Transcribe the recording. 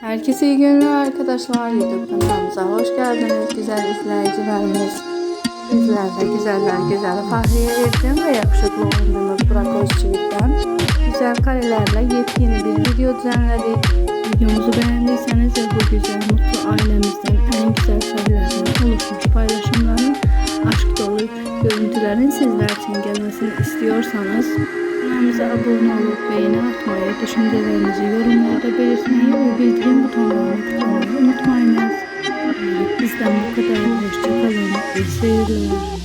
Herkese iyi günler arkadaşlar. YouTube kanalımıza hoş geldiniz. Güzel izleyicilerimiz. Bizlerle güzeller güzel Fahriye Evcen ve yakışıklı oyuncumuz Burak Özçivit'ten güzel karelerle yepyeni bir video düzenledik. Videomuzu beğendiyseniz ve bu güzel mutlu ailemizden en güzel karelerden oluşmuş paylaşımların aşk dolu görüntülerin sizler için gelmesini istiyorsanız kanalımıza abone olup beğeni atmayı, düşüncelerinizi yorumlarda belirtmeyi ve bildirim butonlarını tıklamayı unutmayınız. Bizden bu kadar. Hoşçakalın. İyi seyirler.